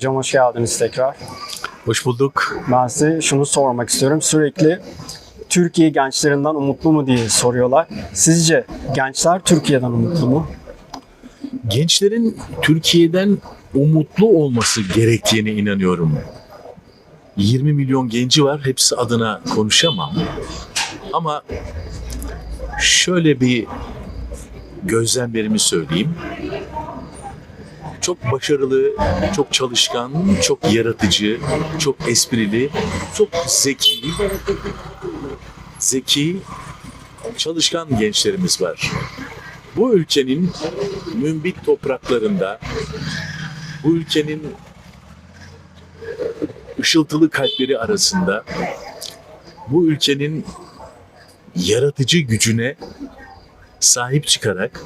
Hocam hoş geldiniz tekrar. Hoş bulduk. Ben size şunu sormak istiyorum. Sürekli Türkiye gençlerinden umutlu mu diye soruyorlar. Sizce gençler Türkiye'den umutlu mu? Gençlerin Türkiye'den umutlu olması gerektiğine inanıyorum. 20 milyon genci var. Hepsi adına konuşamam. Ama şöyle bir gözlemlerimi söyleyeyim. Çok başarılı, çok çalışkan, çok yaratıcı, çok esprili, çok zeki, zeki, çalışkan gençlerimiz var. Bu ülkenin mümbit topraklarında, bu ülkenin ışıltılı kalpleri arasında, bu ülkenin yaratıcı gücüne sahip çıkarak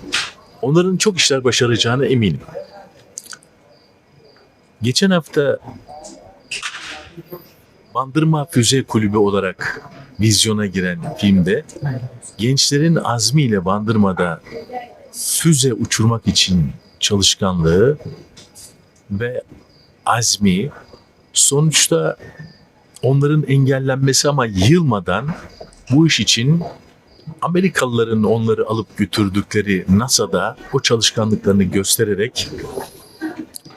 onların çok işler başaracağına eminim. Geçen hafta Bandırma Füze Kulübü olarak vizyona giren filmde gençlerin azmiyle Bandırma'da füze uçurmak için çalışkanlığı ve azmi sonuçta onların engellenmesi ama yılmadan bu iş için Amerikalıların onları alıp götürdükleri NASA'da o çalışkanlıklarını göstererek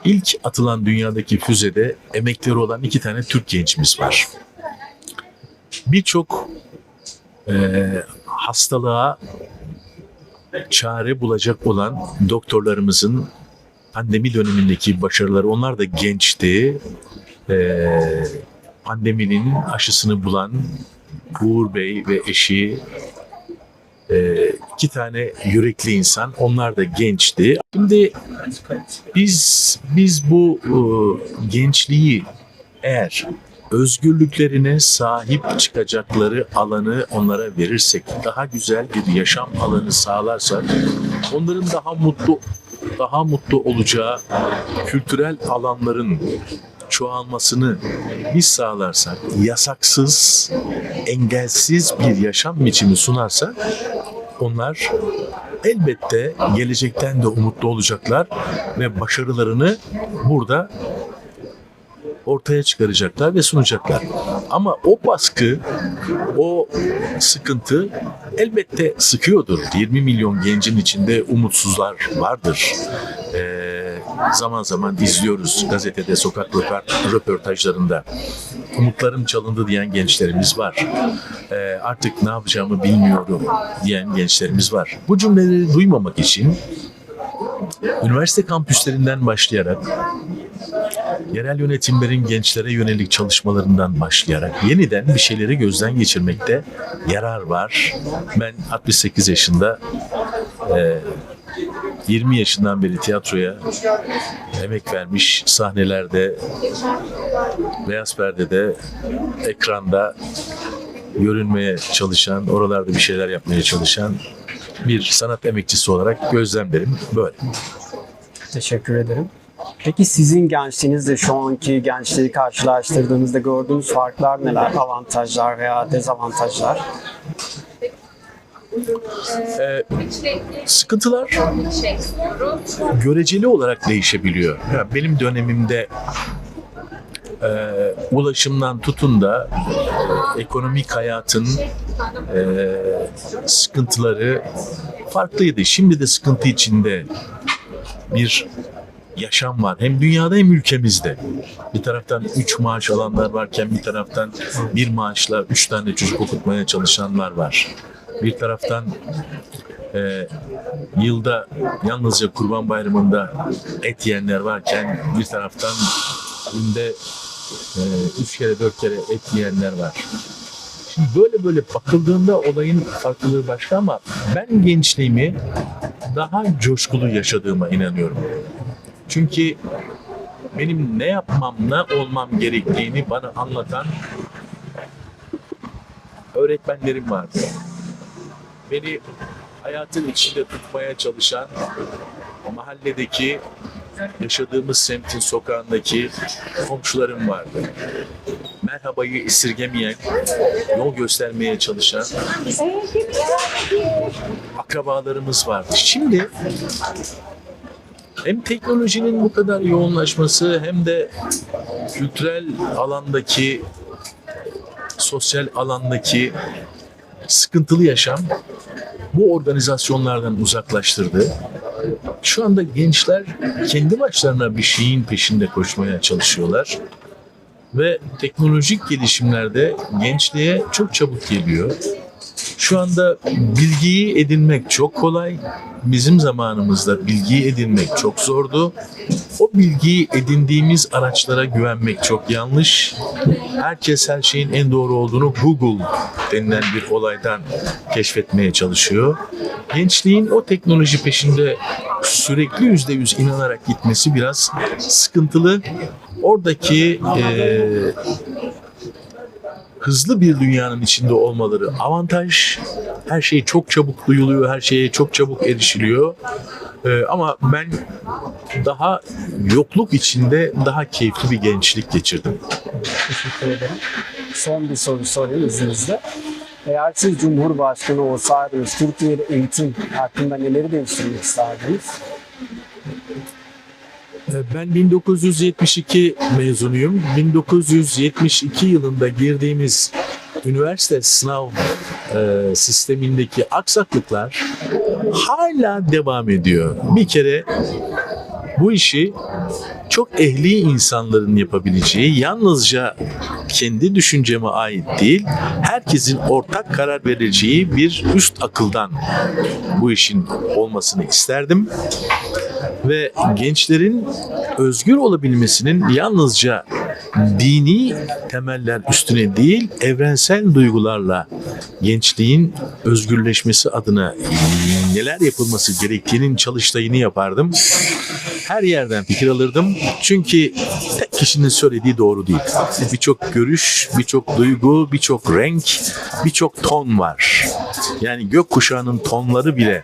ilk atılan dünyadaki füzede emekleri olan iki tane Türk gençimiz var. Birçok eee, hastalığa çare bulacak olan doktorlarımızın pandemi dönemindeki başarıları onlar da gençti. Ee, pandeminin aşısını bulan Uğur Bey ve eşi e, iki tane yürekli insan onlar da gençti. Şimdi biz biz bu e, gençliği eğer özgürlüklerine sahip çıkacakları alanı onlara verirsek, daha güzel bir yaşam alanı sağlarsak, onların daha mutlu daha mutlu olacağı kültürel alanların çoğalmasını biz sağlarsak, yasaksız, engelsiz bir yaşam biçimi sunarsak, onlar elbette gelecekten de umutlu olacaklar ve başarılarını burada ortaya çıkaracaklar ve sunacaklar. Ama o baskı, o sıkıntı elbette sıkıyordur. 20 milyon gencin içinde umutsuzlar vardır. Ee, zaman zaman izliyoruz gazetede, sokak röport- röportajlarında. Umutlarım çalındı diyen gençlerimiz var. Ee, artık ne yapacağımı bilmiyorum diyen gençlerimiz var. Bu cümleleri duymamak için üniversite kampüslerinden başlayarak yerel yönetimlerin gençlere yönelik çalışmalarından başlayarak yeniden bir şeyleri gözden geçirmekte yarar var. Ben 68 yaşında e, 20 yaşından beri tiyatroya emek vermiş sahnelerde, beyaz perdede, ekranda görünmeye çalışan, oralarda bir şeyler yapmaya çalışan bir sanat emekçisi olarak gözlemlerim böyle. Teşekkür ederim. Peki sizin gençliğinizle şu anki gençleri karşılaştırdığınızda gördüğünüz farklar neler? Avantajlar veya dezavantajlar? Ee, sıkıntılar göreceli olarak değişebiliyor. Ya benim dönemimde e, ulaşımdan tutun da e, ekonomik hayatın e, sıkıntıları farklıydı. Şimdi de sıkıntı içinde bir yaşam var. Hem dünyada hem ülkemizde. Bir taraftan 3 maaş alanlar varken bir taraftan bir maaşla 3 tane çocuk okutmaya çalışanlar var. Bir taraftan e, yılda yalnızca Kurban Bayramı'nda et yiyenler varken bir taraftan günde e, üç kere dört kere et yiyenler var. Şimdi böyle böyle bakıldığında olayın farklılığı başka ama ben gençliğimi daha coşkulu yaşadığıma inanıyorum. Çünkü benim ne yapmam, ne olmam gerektiğini bana anlatan öğretmenlerim vardı. Beni hayatın içinde tutmaya çalışan mahalledeki yaşadığımız semtin sokağındaki komşularım vardı. Merhabayı esirgemeyen, yol göstermeye çalışan akrabalarımız vardı. Şimdi hem teknolojinin bu kadar yoğunlaşması hem de kültürel alandaki sosyal alandaki sıkıntılı yaşam bu organizasyonlardan uzaklaştırdı. Şu anda gençler kendi başlarına bir şeyin peşinde koşmaya çalışıyorlar. Ve teknolojik gelişimlerde gençliğe çok çabuk geliyor. Şu anda bilgiyi edinmek çok kolay. Bizim zamanımızda bilgiyi edinmek çok zordu. O bilgiyi edindiğimiz araçlara güvenmek çok yanlış. Herkes her şeyin en doğru olduğunu Google denilen bir olaydan keşfetmeye çalışıyor. Gençliğin o teknoloji peşinde sürekli yüzde yüz inanarak gitmesi biraz sıkıntılı. Oradaki eee hızlı bir dünyanın içinde olmaları avantaj. Her şey çok çabuk duyuluyor, her şeye çok çabuk erişiliyor. Ee, ama ben daha yokluk içinde daha keyifli bir gençlik geçirdim. Teşekkür ederim. Son bir soru sorayım izninizle. Eğer siz Cumhurbaşkanı olsaydınız Türkiye'de eğitim hakkında neleri değiştirmek isterdiniz? Ee, Ben 1972 mezunuyum. 1972 yılında girdiğimiz üniversite sınav e, sistemindeki aksaklıklar hala devam ediyor. Bir kere bu işi çok ehli insanların yapabileceği, yalnızca kendi düşünceme ait değil, herkesin ortak karar vereceği bir üst akıldan bu işin olmasını isterdim ve gençlerin özgür olabilmesinin yalnızca dini temeller üstüne değil evrensel duygularla gençliğin özgürleşmesi adına neler yapılması gerektiğinin çalıştayını yapardım. Her yerden fikir alırdım. Çünkü tek kişinin söylediği doğru değil. Birçok görüş, birçok duygu, birçok renk, birçok ton var. Yani gökkuşağının tonları bile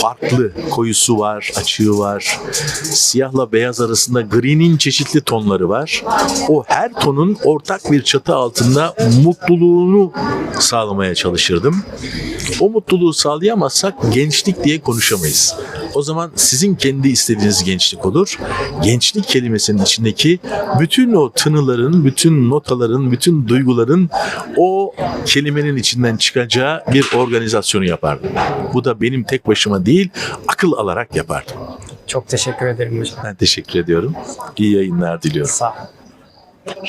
farklı. Koyusu var, açığı var. Siyahla beyaz arasında gri'nin çeşitli tonları var. O her tonun ortak bir çatı altında mutluluğunu sağlamaya çalışırdım. O mutluluğu sağlayamazsak gençlik diye konuşamayız. O zaman sizin kendi istediğiniz gençlik olur. Gençlik kelimesinin içindeki bütün o tınıların, bütün notaların, bütün duyguların o kelimenin içinden çıkacağı bir organizasyonu yapardım. Bu da benim tek başıma değil, akıl alarak yapardım. Çok teşekkür ederim hocam. Ben teşekkür ediyorum. İyi yayınlar diliyorum. Sağ olun.